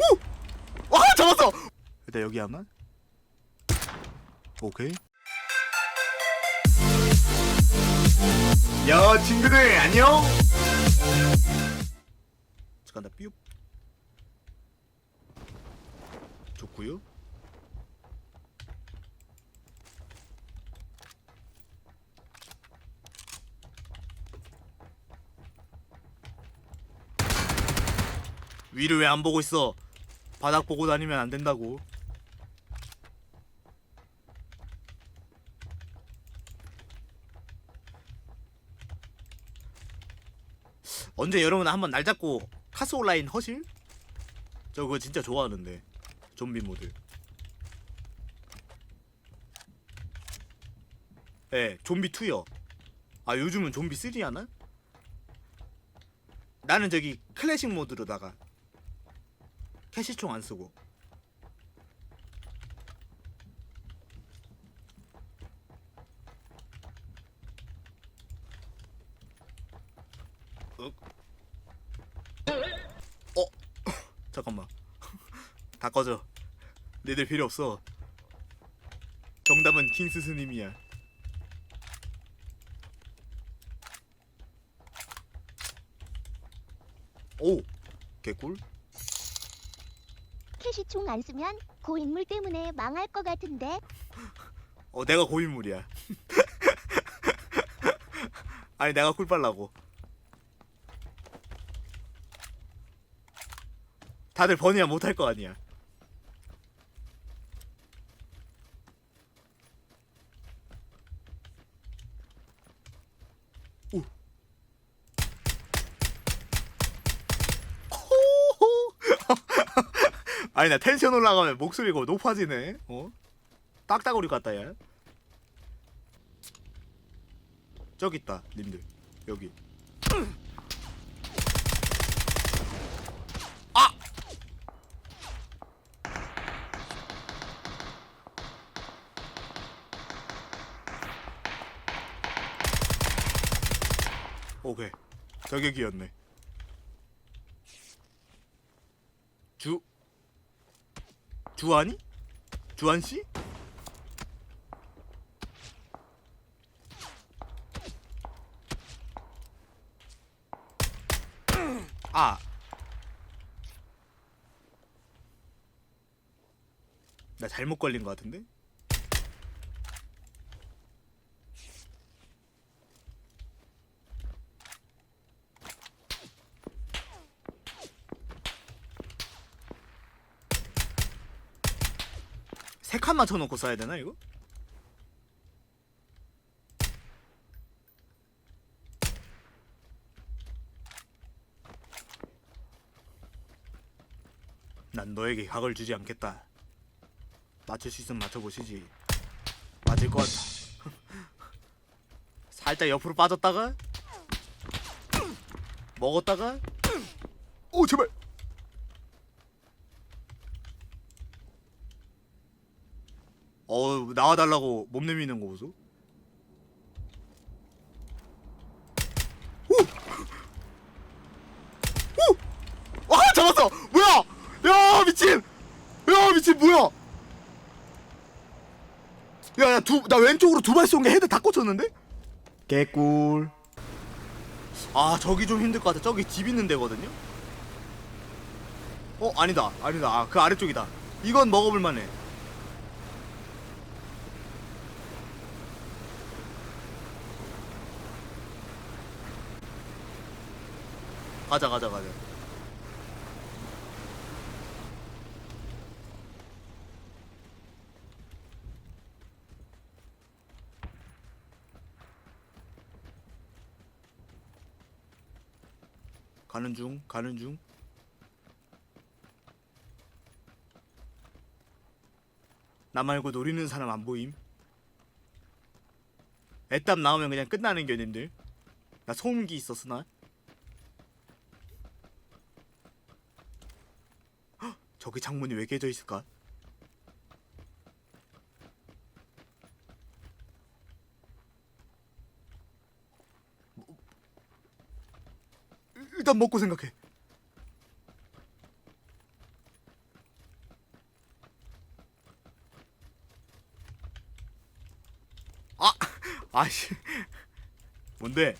오! 와 잡았어! 일단 여기 하나 오케이. 야 친구들 안녕! 잠깐 나 삐웁 좋구요. 위를 왜 안 보고 있어 바닥 보고 다니면 안 된다고 언제 여러분 한번 날 잡고 카스 온라인 허실? 저 그거 진짜 좋아하는데 좀비 모드 예 좀비 2요 아 요즘은 좀비 3 하나? 나는 저기 클래식 모드로다가 캐시총 안 쓰고. 어? 어? 잠깐만. 다 꺼져. 니들 필요 없어. 정답은 킹스 스님이야. 오! 개꿀? 캐 시총 안 쓰면 고인물 때문에 망할 것 같은데. 어 내가 고인물이야. 아니 내가 꿀 빨라고. 다들 번이야 못할 거 아니야 아니 나 텐션 올라가면 목소리가 높아지네. 어? 딱따구리 같다 야 저기 있다 님들. 여기. 아! 오케이. 저격이었네 주 주한이? 주한 씨? 아. 나 잘못 걸린 것 같은데? 세칸 맞춰놓고 써야 되나 이거? 난 너에게 각을 주지 않겠다. 맞출 수 있으면 맞춰보시지. 맞을 것 같아. 살짝 옆으로 빠졌다가 먹었다가 오 제발. 어 나와달라고 몸 내미는 거 보소. 와 잡았어! 뭐야! 야 미친! 야 미친 뭐야 야 두 나 왼쪽으로 두 발 쏜 게 헤드 다 꽂혔는데? 개꿀. 아 저기 좀 힘들 것 같아. 저기 집 있는 데거든요? 어 아니다 아니다. 아, 그 아래쪽이다. 이건 먹어볼 만해 가자 가자 가자 가는 중 가는 중. 나 말고 노리는 사람 안 보임? 애답 나오면 그냥 끝나는 견인들 나 소음기 있었으나 저기 창문이 왜 깨져 있을까? 일단 먹고 생각해. 아, 아씨, 뭔데?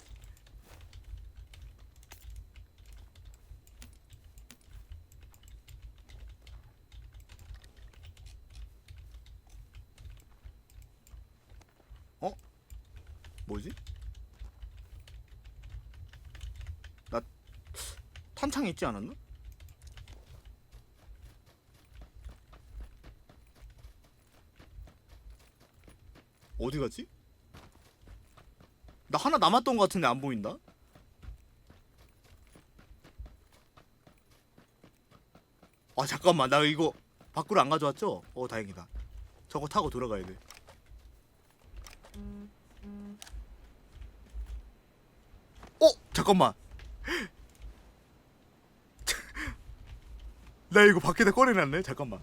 뭐지 나 탄창 있지 않았나 어디 갔지? 나 하나 남았던 것 같은데 안 보인다? 아 잠깐만 나 이거 밖으로 안 가져왔죠? 어 다행이다 저거 타고 돌아가야 돼 어? 잠깐만. 나 이거 밖에다 꺼내놨네. 잠깐만.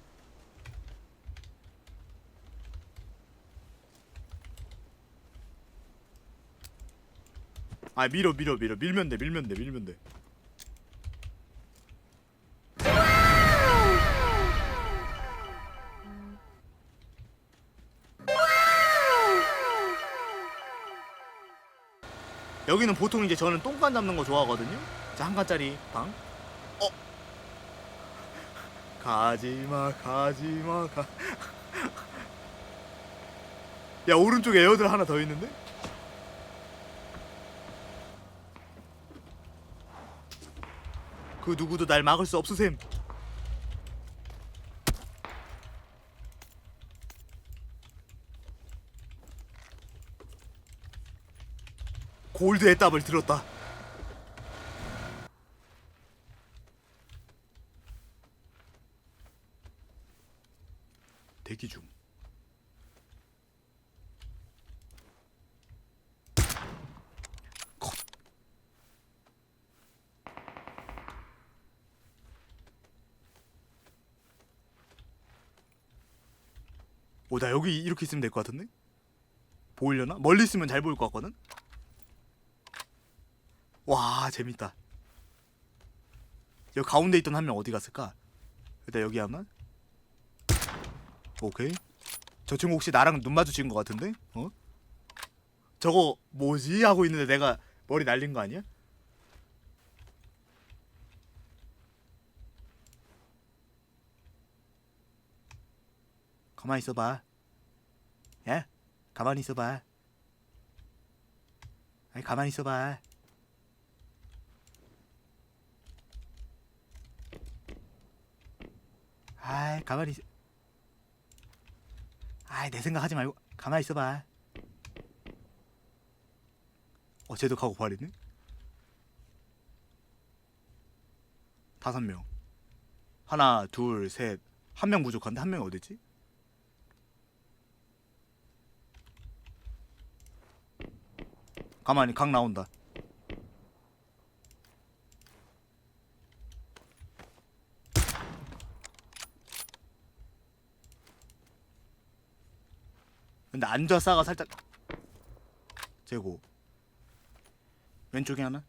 아 밀어 밀어 밀어. 밀면 돼 밀면 돼 밀면 돼 여기는 보통 이제 저는 똥간 잡는 거 좋아하거든요 자 한 칸짜리 방 어? 가지마 가지마 가... 야 오른쪽에 에어들 하나 더 있는데? 그 누구도 날 막을 수 없으셈. 골드 애답을 들었다. 대기 중. 오, 나 여기 이렇게 있으면 될 것 같은데? 보이려나? 멀리 있으면 잘 보일 것 같거든? 와, 재밌다. 여기 가운데 있던 한 명 어디 갔을까? 일단 여기 하나? 오케이. 저 친구 혹시 나랑 눈 마주친 것 같은데? 어? 저거 뭐지? 하고 있는데 내가 머리 날린 거 아니야? 가만히 있어봐. 야, 가만히 있어봐. 아니 가만히 있어봐. 아이 가만히 있어. 아이 내 생각하지 말고 가만히 있어봐. 어 쟤도 가고 버리네. 다섯 명. 하나, 둘, 셋. 한 명 부족한데 한 명이 어디지? 가만히 각 나온다. 근데 앉아 싸가 살짝 재고. 왼쪽에 하나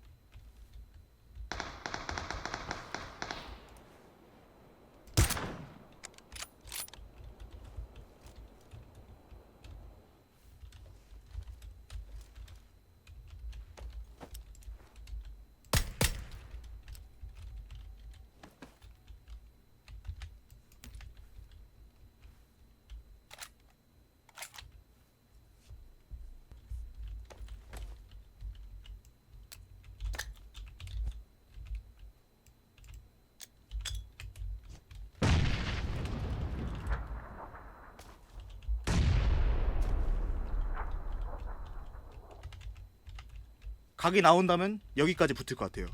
각이 나온다면 여기까지 붙을 것 같아요.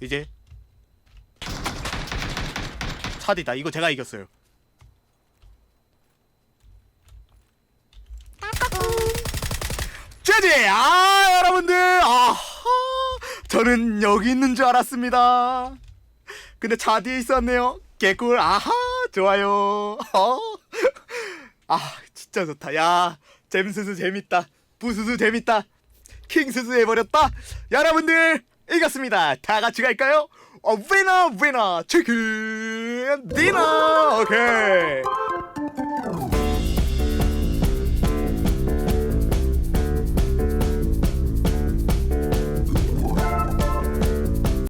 이제 차디다. 이거 제가 이겼어요. 제제! 아, 여러분들! 아하! 저는 여기 있는 줄 알았습니다. 근데 차 뒤에 있었네요. 개꿀. 아하! 좋아요. 어? 아, 진짜 좋다. 야, 잼스스 재밌다. 부스스 재밌다. 킹스스 해버렸다 여러분들 이겼습니다 다 같이 갈까요? 어, 위너 위너 치킨 디너 오케이